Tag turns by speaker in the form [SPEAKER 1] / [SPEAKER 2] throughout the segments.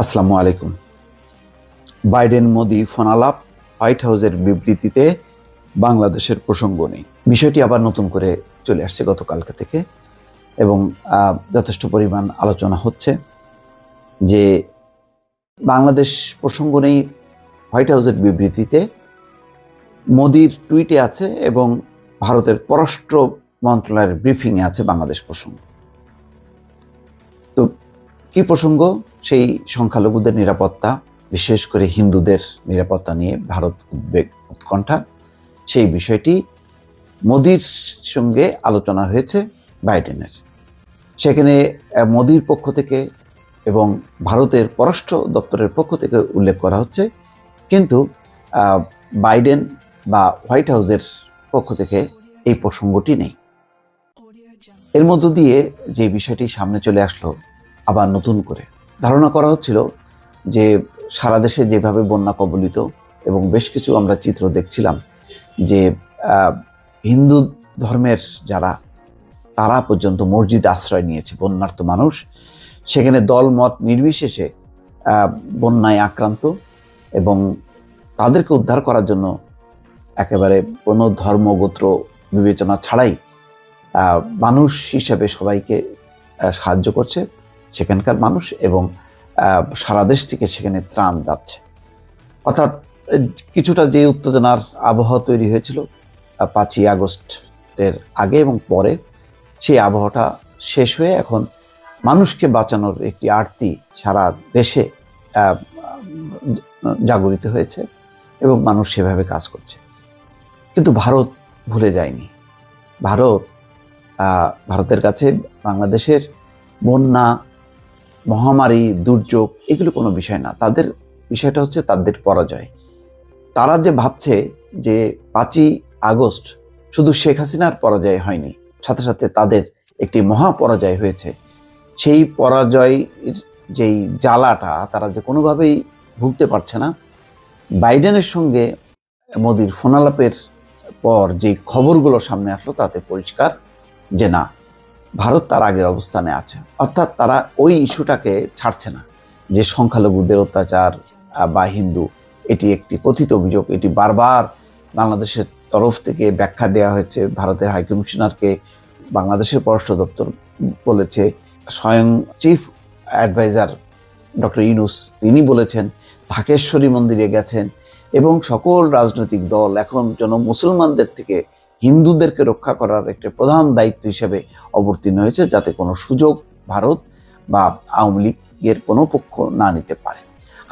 [SPEAKER 1] আসসালামু আলাইকুম। Biden Modi ফোনালাপ white হাউসের বিবৃতিতে বাংলাদেশের প্রসঙ্গ নেই বিষয়টি আবার নতুন করে চলে আসছে গতকালকে থেকে এবং যথেষ্ট পরিমাণ আলোচনা হচ্ছে যে বাংলাদেশ প্রসঙ্গ নেই হোয়াইট হাউসের বিবৃতিতে মোদির টুইটে আছে এবং ভারতের পররাষ্ট্র মন্ত্রণালয়ের ব্রিফিংয়ে আছে বাংলাদেশ প্রসঙ্গ। তো কি প্রসঙ্গ? সেই সংখ্যালঘুদের নিরাপত্তা, বিশেষ করে হিন্দুদের নিরাপত্তা নিয়ে ভারত উদ্বেগ উৎকণ্ঠা। সেই বিষয়টি মোদির সঙ্গে আলোচনা হয়েছে বাইডেনের। সেখানে মোদির পক্ষ থেকে এবং ভারতের পররাষ্ট্র দপ্তরের পক্ষ থেকে উল্লেখ করা হচ্ছে। কিন্তু বাইডেন বা হোয়াইট হাউসের পক্ষ থেকে এই প্রসঙ্গটি নেই। এর মধ্য দিয়ে যে বিষয়টি সামনে চলে আসলো আবার নতুন করে। ধারণা করা হচ্ছিল যে সারা দেশে যেভাবে বন্যা কবলিত এবং বেশ কিছু আমরা চিত্র দেখছিলাম যে হিন্দু ধর্মের যারা, তারা পর্যন্ত মসজিদে আশ্রয় নিয়েছে, বন্যার্ত মানুষ। সেখানে দল মত নির্বিশেষে বন্যায় আক্রান্ত এবং তাদেরকে উদ্ধার করার জন্য একেবারে কোনো ধর্মগোত্র বিবেচনা ছাড়াই মানুষ হিসেবে সবাইকে সাহায্য করছে। সেখানকার মানুষ এবং সারা দেশ থেকে সেখানে ত্রাণ যাচ্ছে। অর্থাৎ কিছুটা যে উত্তেজনার আবহাওয়া তৈরি হয়েছিল পাঁচই আগস্টের আগে এবং পরে, সেই আবহাওয়াটা শেষ হয়ে এখন মানুষকে বাঁচানোর একটি আরতি সারা দেশে জাগরিত হয়েছে এবং মানুষ সেভাবে কাজ করছে। কিন্তু ভারত ভুলে যায়নি। ভারত ভারতের কাছে বাংলাদেশের বন্যা মহামারী, দুর্যোগ, এগুলো কোনো বিষয় না। তাদের বিষয়টা হচ্ছে তাদের পরাজয়। তারা যে ভাবছে যে পাঁচই আগস্ট শুধু শেখ হাসিনার পরাজয় হয়নি, সাথে সাথে তাদের একটি মহা পরাজয় হয়েছে। সেই পরাজয়ের যেই জ্বালাটা তারা যে কোনোভাবেই ভুলতে পারছে না। বাইডেনের সঙ্গে মোদির ফোনালাপের পর যে খবরগুলো সামনে আসলো তাতে পরিষ্কার যে না ভারত তার আগের অবস্থানে আছে। অর্থাৎ তারা ওই ইস্যুটাকে ছাড়ছে না যে সংখ্যালঘুদের অত্যাচার বা হিন্দু, এটি একটি কথিত অভিযোগ। এটি বারবার বাংলাদেশের তরফ থেকে ব্যাখ্যা দেওয়া হয়েছে। ভারতের হাইকমিশনারকে বাংলাদেশের পররাষ্ট্র দপ্তর বলেছে। স্বয়ং চিফ অ্যাডভাইজার ডক্টর ইনুস তিনি বলেছেন, ঢাকেশ্বরী মন্দিরে গেছেন এবং সকল রাজনৈতিক দল, এখন যেন মুসলমানদের থেকে হিন্দুদেরকে রক্ষা করার একটি প্রধান দায়িত্ব হিসেবে অবতীর্ণ হয়েছে যাতে কোনো সুযোগ ভারত বা আওয়ামী লীগের কোনো পক্ষ না নিতে পারে।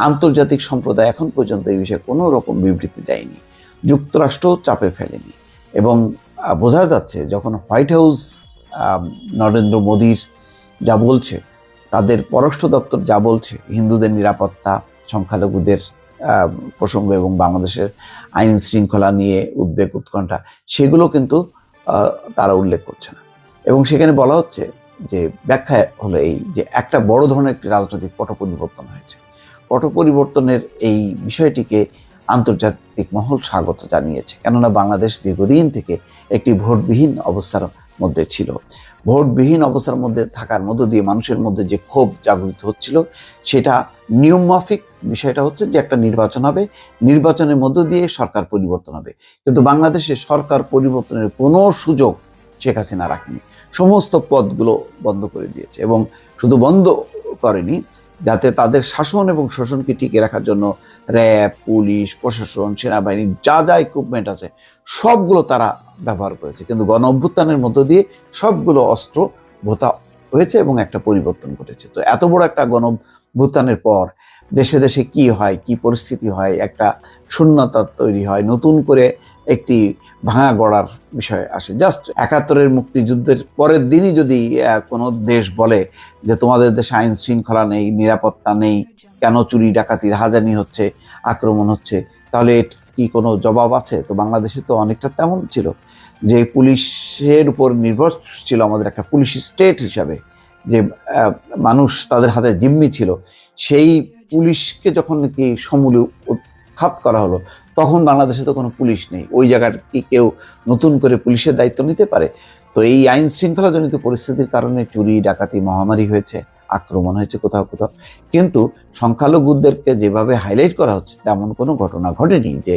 [SPEAKER 1] আন্তর্জাতিক সম্প্রদায় এখন পর্যন্ত এই বিষয়ে কোনো রকম বিবৃতি দেয়নি, যুক্তরাষ্ট্র চাপে ফেলেনি এবং বোঝা যাচ্ছে যখন হোয়াইট হাউস নরেন্দ্র মোদীর যা বলছে, তাদের পররাষ্ট্র দপ্তর যা বলছে, হিন্দুদের নিরাপত্তা, সংখ্যালঘুদের প্রসঙ্গ এবং বাংলাদেশের আইন শৃঙ্খলা নিয়ে উদ্বেগ, উৎকণ্ঠা, সেগুলো কিন্তু তারা উল্লেখ করছে না। এবং সেখানে বলা হচ্ছে যে, ব্যাখ্যা হলো এই যে, একটা বড় ধরনের একটি রাজনৈতিক পট পরিবর্তন হয়েছে। পট পরিবর্তনের এই বিষয়টিকে আন্তর্জাতিক মহল স্বাগত জানিয়েছে। কেননা বাংলাদেশ দীর্ঘদিন থেকে একটি ভোটবিহীন অবস্থার মধ্যে ছিল। ভোটবিহীন অবস্থার মধ্যে থাকার মধ্য দিয়ে মানুষের মধ্যে যে ক্ষোভ জাগরিত হচ্ছিল, সেটা নিয়মমাফিক বিষয়টা হচ্ছে যে একটা নির্বাচন হবে, নির্বাচনের মধ্য দিয়ে সরকার পরিবর্তন হবে। কিন্তু বাংলাদেশে সরকার পরিবর্তনের কোনো সুযোগ শেখ হাসিনা রাখেনি। সমস্ত পদগুলো বন্ধ করে দিয়েছে এবং শুধু বন্ধ করেনি যাতে তাদের শাসন এবং শোষণকে টিকে রাখার জন্য র্যাব, পুলিশ, প্রশাসন, সেনাবাহিনী যা যা ইকুইপমেন্ট আছে, সবগুলো তারা ব্যবহার করেছে। কিন্তু গণ অভ্যুত্থানের মধ্য দিয়ে সবগুলো অস্ত্র ভোতা হয়েছে এবং একটা পরিবর্তন ঘটেছে। তো এত বড় একটা গণ অভ্যুত্থানের পর দেশে দেশে কি হয়, কি পরিস্থিতি হয়, একটা শূন্যতা তৈরি হয়, নতুন করে একটি ভাঙা গড়ার বিষয় আসে। জাস্ট একাত্তরের মুক্তিযুদ্ধের পরের দিনই যদি কোনো দেশ বলে যে তোমাদের দেশে আইন শৃঙ্খলা নেই, নিরাপত্তা নেই, কেন চুরি ডাকাতি রাহাজানি হচ্ছে, আক্রমণ হচ্ছে, তাহলে কি কোনো জবাব আছে? তো বাংলাদেশে তো অনেকটা তেমন ছিল। যে পুলিশের উপর নির্ভর ছিল আমাদের একটা পুলিশ স্টেট হিসাবে যে মানুষ তাদের হাতে জিম্মি ছিল, সেই পুলিশকে যখন নাকি সমূলে উৎখাত করা হলো, তখন বাংলাদেশে তো কোনো পুলিশ নেই। ওই জায়গার কি কেউ নতুন করে পুলিশের দায়িত্ব নিতে পারে? তো এই আইন শৃঙ্খলাজনিত পরিস্থিতির কারণে চুরি, ডাকাতি, মহামারী হয়েছে, আক্রমণ হয়েছে কোথাও কোথাও। কিন্তু সংখ্যালঘুদেরকে যেভাবে হাইলাইট করা হচ্ছে, তেমন কোনো ঘটনা ঘটেনি যে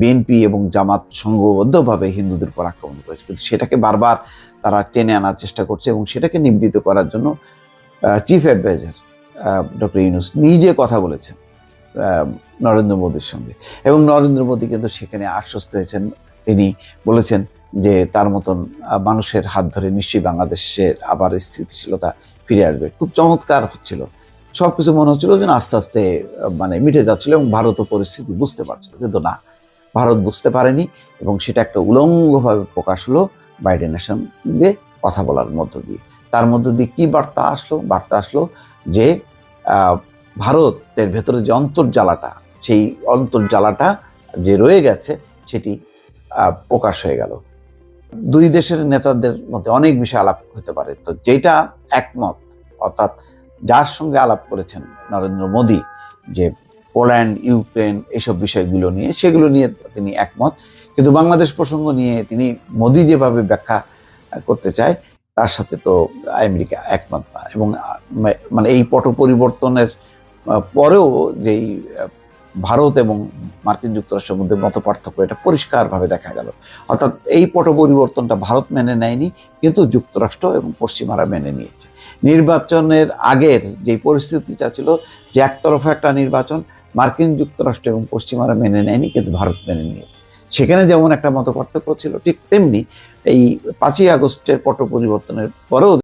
[SPEAKER 1] বিএনপি এবং জামাত সংঘবদ্ধভাবে হিন্দুদের উপর আক্রমণ করেছে। কিন্তু সেটাকে বারবার তারা টেনে আনার চেষ্টা করছে এবং সেটাকে নিবৃত করার জন্য চিফ অ্যাডভাইজার ডক্টর ইউনুস নিজে কথা বলেছেন। নরেন্দ্র মোদীর সঙ্গে। এবং নরেন্দ্র মোদী কিন্তু সেখানে আশ্বস্ত হয়েছেন। তিনি বলেছেন যে তার মতন মানুষের হাত ধরে নিশ্চয়ই বাংলাদেশের আবার স্থিতিশীলতা ফিরে আসবে। খুব চমৎকার হচ্ছিল। সব কিছু মনে হচ্ছিল যেন আস্তে আস্তে মানে মিটে যাচ্ছিল এবং ভারতও পরিস্থিতি বুঝতে পারছিল। কিন্তু না, ভারত বুঝতে পারেনি এবং সেটা একটা উলঙ্গভাবে প্রকাশ হলো বাইডেনের সঙ্গে কথা বলার মধ্য দিয়ে। তার মধ্য দিয়ে কি বার্তা আসলো? বার্তা আসলো যে ভারতের ভেতরে যে অন্তর্জালাটা সেই অন্তর্জালাটা যে রয়ে গেছে, সেটি প্রকাশ হয়ে গেল। দুই দেশের নেতাদের মধ্যে অনেক বিষয় আলাপ হতে পারে। তো যেটা একমত, অর্থাৎ যার সঙ্গে আলাপ করেছেন নরেন্দ্র মোদী, যে পোল্যান্ড, ইউক্রেন এইসব বিষয়গুলো নিয়ে, সেগুলো নিয়ে তিনি একমত। কিন্তু বাংলাদেশ প্রসঙ্গ নিয়ে তিনি মোদী যেভাবে ব্যাখ্যা করতে চায়, তার সাথে তো আমেরিকা একমত না। এবং মানে এই পট পরিবর্তনের পরেও যেই ভারত এবং মার্কিন যুক্তরাষ্ট্রের মধ্যে মত পার্থক্য এটা পরিষ্কারভাবে দেখা গেল। অর্থাৎ এই পট পরিবর্তনটা ভারত মেনে নেয়নি, কিন্তু যুক্তরাষ্ট্র এবং পশ্চিমারা মেনে নিয়েছে। নির্বাচনের আগের যে পরিস্থিতিটা ছিল যে একতরফা একটা নির্বাচন, মার্কিন যুক্তরাষ্ট্র এবং পশ্চিমারা মেনে নেয়নি, কিন্তু ভারত মেনে নিয়েছে। সেখানে যেমন একটা মত পার্থক্য ছিল, ঠিক তেমনি এই পাঁচই আগস্টের পট পরিবর্তনের পরেও